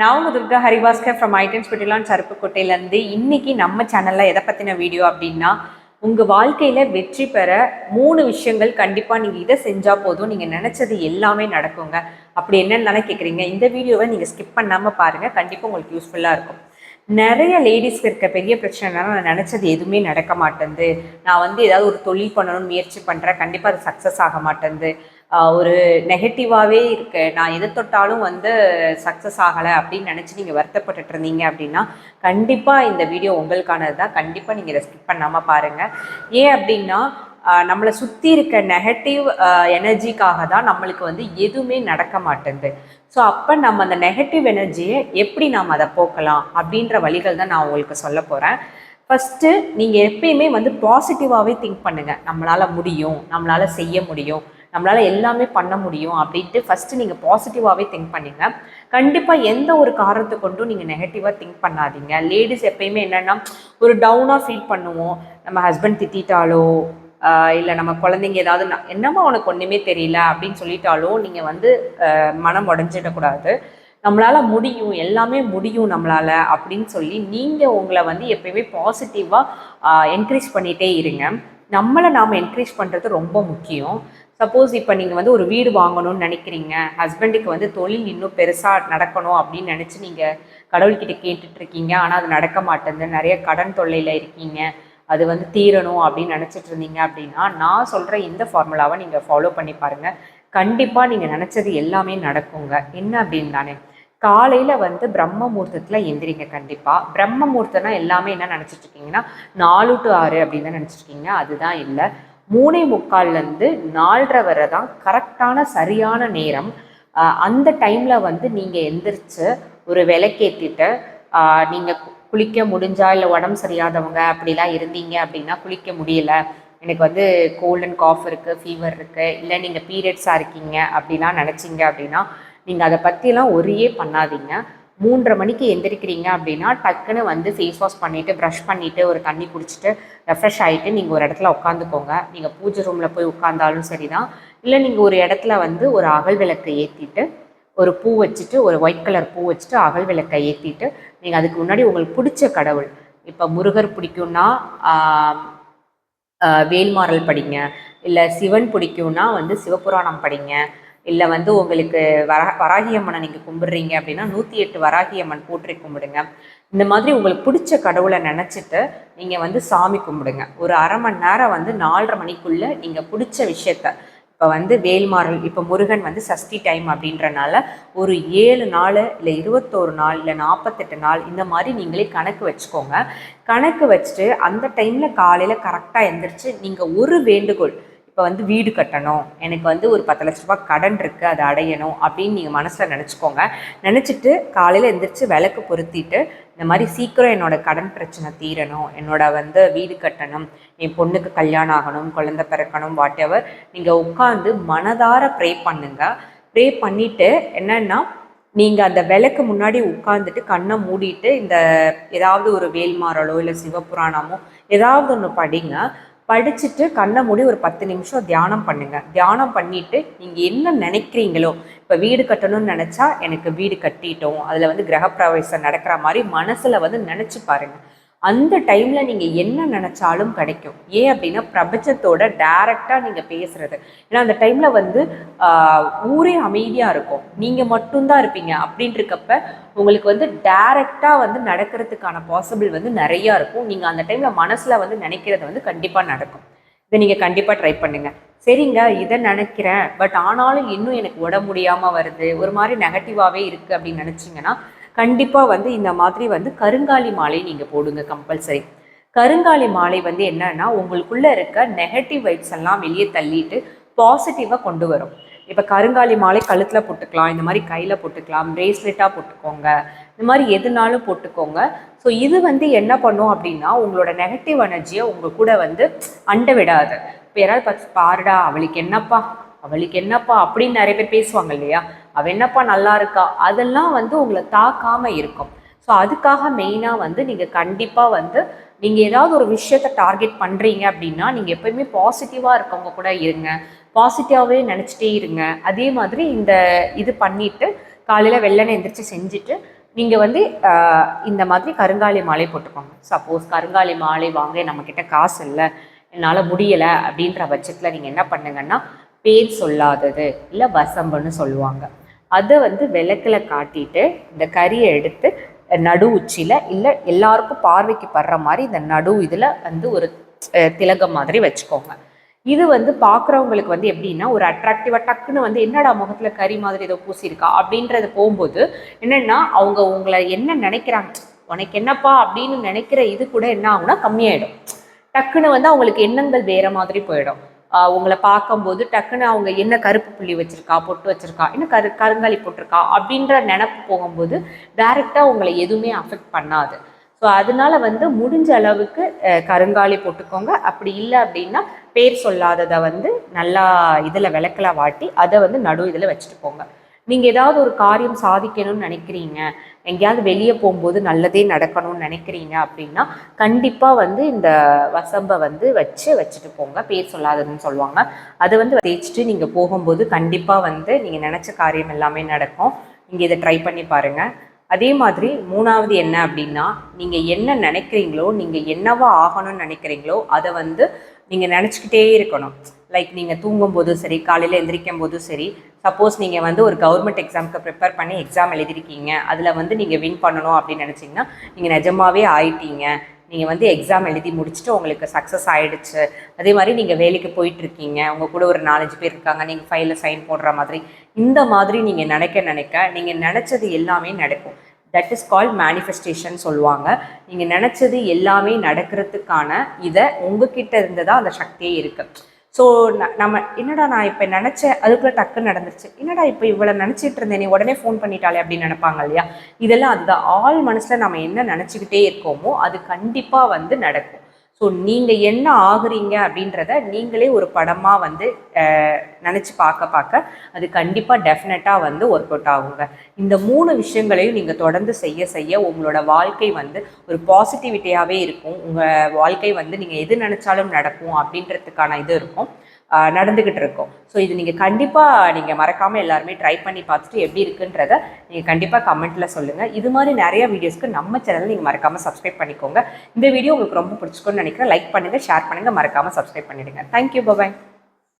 நான் உங்கள் துர்கா ஹரிபாஸ்கர் ஃப்ரம் ஐட்டன்ஸ் பிட்டிலான் சருப்புக்கோட்டையிலேருந்து இன்றைக்கி நம்ம சேனலில் எதை பற்றின வீடியோ அப்படின்னா உங்கள் வாழ்க்கையில் வெற்றி பெற மூணு விஷயங்கள் கண்டிப்பாக நீங்கள் இதை செஞ்சால் போதும். நீங்கள் நினச்சது எல்லாமே நடக்குங்க. அப்படி என்னென்னு கேட்குறீங்க இந்த வீடியோவை நீங்கள் ஸ்கிப் பண்ணாமல் பாருங்கள் கண்டிப்பாக உங்களுக்கு யூஸ்ஃபுல்லாக இருக்கும். நிறைய லேடிஸ்க்கு இருக்க பெரிய பிரச்சனைனா நான் நினச்சது எதுவுமே நடக்க மாட்டேங்குது நான் வந்து ஏதாவது ஒரு தொழில் பண்ணணும்னு முயற்சி பண்ணுறேன் கண்டிப்பாக அது சக்ஸஸ் ஆக மாட்டேங்குது ஒரு நெகட்டிவாகவே இருக்கு நான் எது தொட்டாலும் வந்து சக்ஸஸ் ஆகலை அப்படின்னு நினச்சி நீங்கள் வருத்தப்பட்டுட்டு இருந்தீங்க அப்படின்னா கண்டிப்பாக இந்த வீடியோ உங்களுக்கானது தான். கண்டிப்பாக நீங்கள் இதை ஸ்கிப் பண்ணாமல் பாருங்கள் ஏன் அப்படின்னா நம்மளை சுற்றி இருக்க நெகட்டிவ் எனர்ஜிக்காக தான் நம்மளுக்கு வந்து எதுவுமே நடக்க மாட்டேங்குது. ஸோ அப்போ நம்ம அந்த நெகட்டிவ் எனர்ஜியை எப்படி நாம் அதை போக்கலாம் அப்படின்ற வழிகள் தான் நான் உங்களுக்கு சொல்ல போகிறேன் ஃபஸ்ட்டு நீங்கள் எப்பயுமே வந்து பாசிட்டிவாகவே திங்க் பண்ணுங்கள் நம்மளால் முடியும் நம்மளால் செய்ய முடியும். நம்மளால் எல்லாமே பண்ண முடியும் அப்படின்ட்டு ஃபஸ்ட்டு நீங்கள் பாசிட்டிவாகவே திங்க் பண்ணுங்க. கண்டிப்பாக எந்த ஒரு காரணத்தை கொண்டும் நீங்கள் நெகட்டிவாக திங்க் பண்ணாதீங்க. லேடிஸ் எப்பயுமே என்னென்னா ஒரு டவுனாக ஃபீல் பண்ணுவோம். நம்ம ஹஸ்பண்ட் திட்டாலோ இல்லை நம்ம குழந்தைங்க ஏதாவது என்னமோ உனக்கு ஒன்றுமே தெரியல அப்படின்னு சொல்லிட்டாலும் நீங்கள் வந்து மனம் உடஞ்சிடக்கூடாது. நம்மளால் முடியும் எல்லாமே முடியும் நம்மளால் அப்படின்னு சொல்லி நீங்கள் உங்களை வந்து எப்பயுமே பாசிட்டிவாக என்கரேஜ் பண்ணிகிட்டே இருங்க. நம்மளை நாம் என்கரேஜ் பண்ணுறது ரொம்ப முக்கியம். சப்போஸ் இப்போ நீங்கள் வந்து ஒரு வீடு வாங்கணும்னு நினைக்கிறீங்க. ஹஸ்பண்டுக்கு வந்து தொழில் இன்னும் பெருசாக நடக்கணும் அப்படின்னு நினச்சி நீங்கள் கடவுள்கிட்ட கேட்டுட்டு இருக்கீங்க. ஆனால் அது நடக்க மாட்டேங்குது. நிறைய கடன் தொல்லையில் இருக்கீங்க. அது வந்து தீரணும் அப்படின்னு நினச்சிட்டு இருந்தீங்க அப்படின்னா நான் சொல்கிற இந்த ஃபார்முலாவை நீங்கள் ஃபாலோ பண்ணி பாருங்கள் கண்டிப்பாக நீங்கள் நினச்சது எல்லாமே நடக்குங்க. என்ன அப்படின்னு தானே? காலையில் வந்து பிரம்ம முகூர்த்தத்தில் எந்திரிங்க கண்டிப்பாக பிரம்ம முகூர்த்தம்னா எல்லாமே என்ன நினச்சிட்டு இருக்கீங்கன்னா நாலு டு ஆறு அப்படின்னு தான் நினச்சிட்டு அதுதான் இல்லை. மூணே முக்கால்லேருந்து நாலரை வரை தான் கரெக்டான சரியான நேரம். அந்த டைமில் வந்து நீங்கள் எந்திரிச்சு ஒரு விளக்கேற்றிட்டு நீங்கள் குளிக்க முடிஞ்சா இல்லை உடம்பு சரியாதவங்க அப்படிலாம் இருந்தீங்க அப்படின்னா குளிக்க முடியல. எனக்கு வந்து கோல்ட் அண்ட் காஃப் இருக்குது ஃபீவர் இருக்குது இல்லை நீங்கள் பீரியட்ஸாக இருக்கீங்க அப்படிலாம் நினச்சிங்க அப்படின்னா நீங்கள் அதை பற்றிலாம் ஒரே பண்ணாதீங்க. மூன்றரை மணிக்கு எந்திரிக்கிறீங்க அப்படின்னா டக்குன்னு வந்து ஃபேஸ் வாஷ் பண்ணிவிட்டு ப்ரஷ் பண்ணிவிட்டு ஒரு தண்ணி குடிச்சிட்டு ரெஃப்ரெஷ் ஆகிட்டு நீங்கள் ஒரு இடத்துல உட்காந்துக்கோங்க. நீங்கள் பூஜை ரூமில் போய் உட்காந்தாலும் சரி தான் இல்லை நீங்கள் ஒரு இடத்துல வந்து ஒரு அகல் விளக்கை ஏற்றிட்டு ஒரு பூ வச்சுட்டு ஒரு ஒயிட் கலர் பூ வச்சுட்டு அகல் விளக்கை ஏற்றிட்டு நீங்கள் அதுக்கு முன்னாடி உங்களுக்கு பிடிச்ச கடவுள். இப்போ முருகர் பிடிக்கும்னா வேல்மாறல் படிங்க. இல்லை சிவன் பிடிக்கும்னா வந்து சிவபுராணம் படிங்க. இல்லை வந்து உங்களுக்கு வர வராகியம்மனை நீங்கள் கும்பிடுறீங்க அப்படின்னா நூற்றி எட்டு வராகியம்மன் போற்றி கும்பிடுங்க. இந்த மாதிரி உங்களுக்கு பிடிச்ச கடவுளை நினச்சிட்டு நீங்கள் வந்து சாமி கும்பிடுங்க. ஒரு அரை மணி நேரம் வந்து நாலரை மணிக்குள்ளே நீங்கள் பிடிச்ச விஷயத்த இப்போ வந்து வேல்மாறல் இப்போ முருகன் வந்து சஷ்டி டைம் அப்படின்றனால ஒரு ஏழு நாள் இல்லை இருபத்தோரு நாள் இல்லை நாற்பத்தெட்டு நாள் இந்த மாதிரி நீங்களே கணக்கு வச்சுக்கோங்க. கணக்கு வச்சுட்டு அந்த டைமில் காலையில் கரெக்டாக எழுந்திரிச்சு நீங்கள் ஒரு வேண்டுகோள் இப்போ வந்து வீடு கட்டணும். எனக்கு வந்து ஒரு பத்து லட்ச ரூபாய் கடன் இருக்குது அதை அடையணும் அப்படின்னு நீங்கள் மனசில் நினச்சிக்கோங்க. நினச்சிட்டு காலையில் எழுந்திரிச்சு விளக்கு பொருத்திட்டு இந்த மாதிரி சீக்கிரம் என்னோட கடன் பிரச்சனை தீரணும். என்னோட வந்து வீடு கட்டணும். என் பொண்ணுக்கு கல்யாணம் ஆகணும் குழந்தை பிறக்கணும் வாட் எவர் நீங்கள் உட்காந்து மனதார ப்ரே பண்ணுங்க. ப்ரே பண்ணிவிட்டு என்னென்னா நீங்கள் அந்த விளக்கு முன்னாடி உட்காந்துட்டு கண்ணை மூடிட்டு இந்த ஏதாவது ஒரு வேல்மாறலோ இல்லை சிவபுராணமோ ஏதாவது ஒன்று படிங்க. படிச்சுட்டு கண்ணை மூடி ஒரு பத்து நிமிஷம் தியானம் பண்ணுங்க. தியானம் பண்ணிட்டு நீங்க என்ன நினைக்கிறீங்களோ இப்போ வீடு கட்டணும்னு நினைச்சா எனக்கு வீடு கட்டிட்டோம் அதுல வந்து கிரகப்பிரவேசம் நடக்கிற மாதிரி மனசுல வந்து நினைச்சு பாருங்க. அந்த டைமில் நீங்கள் என்ன நினச்சாலும் கிடைக்கும். ஏன் அப்படின்னா பிரபஞ்சத்தோட டைரக்டா நீங்கள் பேசுகிறது ஏன்னா அந்த டைமில் வந்து ஊரே அமைதியாக இருக்கும். நீங்கள் மட்டும்தான் இருப்பீங்க. அப்படின்றக்கப்ப உங்களுக்கு வந்து டைரக்டா வந்து நடக்கிறதுக்கான பாசிபிள் வந்து நிறையா இருக்கும். நீங்கள் அந்த டைமில் மனசில் வந்து நினைக்கிறது வந்து கண்டிப்பாக நடக்கும். இதை நீங்கள் கண்டிப்பாக ட்ரை பண்ணுங்கள் சரிங்க இதை நினைக்கிறேன். பட் ஆனாலும் இன்னும் எனக்கு உடம்பு முடியாமல் வருது. ஒரு மாதிரி நெகட்டிவாகவே இருக்குது அப்படின்னு நினச்சிங்கன்னா கண்டிப்பாக வந்து இந்த மாதிரி வந்து கருங்காலி மாலை நீங்கள் போடுங்க கம்பல்சரி கருங்காலி மாலை வந்து என்னன்னா உங்களுக்குள்ள இருக்க நெகட்டிவ் வைப்ஸ் எல்லாம் வெளியே தள்ளிட்டு பாசிட்டிவாக கொண்டு வரும். இப்போ கருங்காலி மாலை கழுத்தில் போட்டுக்கலாம் இந்த மாதிரி கையில் போட்டுக்கலாம் பிரேஸ்லெட்டாக போட்டுக்கோங்க இந்த மாதிரி எதுனாலும் போட்டுக்கோங்க. ஸோ இது வந்து என்ன பண்ணும் அப்படின்னா உங்களோட நெகட்டிவ் எனர்ஜியை உங்கள் கூட வந்து அண்ட விடாது. இப்போ யாராவது பார்த்து பாருடா அவளுக்கு என்னப்பா அவளுக்கு என்னப்பா? அப்படின்னு நிறைய பேர் பேசுவாங்க இல்லையா? அவள் என்னப்பா நல்லா இருக்கா? அதெல்லாம் வந்து உங்களை தாக்காம இருக்கும். ஸோ அதுக்காக மெயினாக வந்து நீங்கள் கண்டிப்பாக வந்து நீங்கள் ஏதாவது ஒரு விஷயத்தை டார்கெட் பண்ணுறீங்க அப்படின்னா நீங்கள் எப்பயுமே பாசிட்டிவாக இருக்கவங்க கூட இருங்க. பாசிட்டிவாகவே நினச்சிட்டே இருங்க. அதே மாதிரி இந்த இது பண்ணிவிட்டு காலையில் வெள்ளனை எந்திரிச்சு செஞ்சுட்டு நீங்கள் வந்து இந்த மாதிரி கருங்காலி மாலை போட்டுக்கோங்க. சப்போஸ் கருங்காலி மாலை வாங்க நம்மக்கிட்ட காசு இல்லை என்னால் முடியலை அப்படின்ற பட்சத்தில் நீங்கள் என்ன பண்ணுங்கன்னா பேர் சொல்லாதது இல்லை வசம்புன்னு சொல்லுவாங்க. அதை வந்து விளக்கில் காட்டிட்டு இந்த கறியை எடுத்து நடு உச்சியில் இல்லை எல்லாருக்கும் பார்வைக்கு படுற மாதிரி இந்த நடு இதில் வந்து ஒரு திலகம் மாதிரி வச்சுக்கோங்க. இது வந்து பார்க்குறவங்களுக்கு வந்து எப்படின்னா ஒரு அட்ராக்டிவாக டக்குன்னு வந்து என்னடா முகத்தில் கறி மாதிரி ஏதோ பூசியிருக்கா? அப்படின்றது போகும்போது என்னென்னா அவங்க உங்களை என்ன நினைக்கிறாங்க உனக்கு என்னப்பா? அப்படின்னு நினைக்கிற இது கூட என்ன ஆகும்னா கம்மியாயிடும். டக்குன்னு வந்து அவங்களுக்கு எண்ணங்கள் வேற மாதிரி போயிடும். உங்களை பார்க்கும்போது டக்குன்னு அவங்க என்ன கருப்பு புள்ளி வச்சிருக்கா பொட்டு வச்சிருக்கா என்ன கரு கருங்காலி போட்டிருக்கா அப்படின்ற நினப்பு போகும்போது டைரெக்டாக உங்களை எதுவுமே அஃபெக்ட் பண்ணாது. ஸோ அதனால வந்து முடிஞ்ச அளவுக்கு கருங்காலி போட்டுக்கோங்க. அப்படி இல்லை அப்படின்னா பேர் சொல்லாததை வந்து நல்லா இதில் விளக்கில் வாட்டி அதை வந்து நடு இதில் வச்சுட்டு போங்க. நீங்கள் ஏதாவது ஒரு காரியம் சாதிக்கணும்னு நினைக்கிறீங்க எங்கேயாவது வெளியே போகும்போது நல்லதே நடக்கணும்னு நினைக்கிறீங்க அப்படின்னா கண்டிப்பாக வந்து இந்த வசம்பை வந்து வச்சு வச்சுட்டு போங்க பேர் சொல்லாததுன்னு சொல்லுவாங்க. அதை வந்து தேய்ச்சிட்டு நீங்கள் போகும்போது கண்டிப்பாக வந்து நீங்கள் நினச்ச காரியம் எல்லாமே நடக்கும். நீங்கள் இதை ட்ரை பண்ணி பாருங்கள் அதே மாதிரி மூணாவது என்ன அப்படின்னா நீங்கள் என்ன நினைக்கிறீங்களோ நீங்கள் என்னவா ஆகணும்னு நினைக்கிறீங்களோ அதை வந்து நீங்கள் நினச்சிக்கிட்டே இருக்கணும். லைக் நீங்கள் தூங்கும்போதும் சரி காலையில் எந்திரிக்கும் போதும் சரி சப்போஸ் நீங்கள் வந்து ஒரு கவர்மெண்ட் எக்ஸாமுக்கு ப்ரிப்பேர் பண்ணி எக்ஸாம் எழுதிருக்கீங்க. அதில் வந்து நீங்கள் வின் பண்ணணும் அப்படின்னு நினச்சிங்கன்னா நீங்கள் நிஜமாவே ஆயிட்டீங்க. நீங்கள் வந்து எக்ஸாம் எழுதி முடிச்சுட்டு உங்களுக்கு சக்ஸஸ் ஆகிடுச்சு அதே மாதிரி நீங்கள் வேலைக்கு போயிட்டுருக்கீங்க. உங்கள் கூட ஒரு நாலஞ்சு பேர் இருக்காங்க. நீங்கள் ஃபைலில் சைன் போடுற மாதிரி. இந்த மாதிரி நீங்கள் நினைக்க நினைக்க நீங்கள் நினச்சது எல்லாமே நடக்கும். தட் இஸ் கால் மேனிஃபெஸ்டேஷன் சொல்லுவாங்க. நீங்கள் நினச்சது எல்லாமே நடக்கிறதுக்கான இதை உங்ககிட்ட இருந்து தான் அந்த சக்தியே இருக்குது ஸோ நம்ம என்னடா நான் இப்போ நினச்சேன் அதுக்குள்ளே டக்குன்னு நடந்துருச்சு. என்னடா இப்போ இவ்வளோ நினச்சிட்டு இருந்தேன் நீ உடனே ஃபோன் பண்ணிட்டாலே அப்படின்னு நினைப்பாங்க இல்லையா? இதெல்லாம் அதுதான். ஆள் மனசில் நம்ம என்ன நினச்சிக்கிட்டே இருக்கோமோ அது கண்டிப்பாக வந்து நடக்கும். ஸோ நீங்கள் என்ன ஆகுறீங்க அப்படின்றத நீங்களே ஒரு படமாக வந்து நினச்சி பார்க்க பார்க்க அது கண்டிப்பாக டெஃபினட்டாக வந்து ஒர்க் அவுட் ஆகுங்க. இந்த மூணு விஷயங்களையும் நீங்கள் தொடர்ந்து செய்ய செய்ய உங்களோட வாழ்க்கை வந்து ஒரு பாசிட்டிவிட்டியாகவே இருக்கும். உங்கள் வாழ்க்கை வந்து நீங்கள் எது நினச்சாலும் நடக்கும் அப்படின்றதுக்கான இது இருக்கும். நடந்துக்கிட்டு இருக்கும். ஸோ இது நீங்கள் கண்டிப்பாக நீங்கள் மறக்காமல் எல்லாருமே ட்ரை பண்ணி பார்த்துட்டு எப்படி இருக்குன்றத நீங்கள் கண்டிப்பாக கமெண்ட்டில் சொல்லுங்கள் இது மாதிரி நிறைய வீடியோஸ்க்கு நம்ம சேனலில் நீங்கள் மறக்காமல் சப்ஸ்கிரைப் பண்ணிக்கோங்க. இந்த வீடியோ உங்களுக்கு ரொம்ப பிடிச்சிக்கோன்னு நினைக்கிறேன். லைக் பண்ணுங்கள் ஷேர் பண்ணுங்கள் மறக்காமல் சப்ஸ்கிரைப் பண்ணிடுங்க. Thank you bye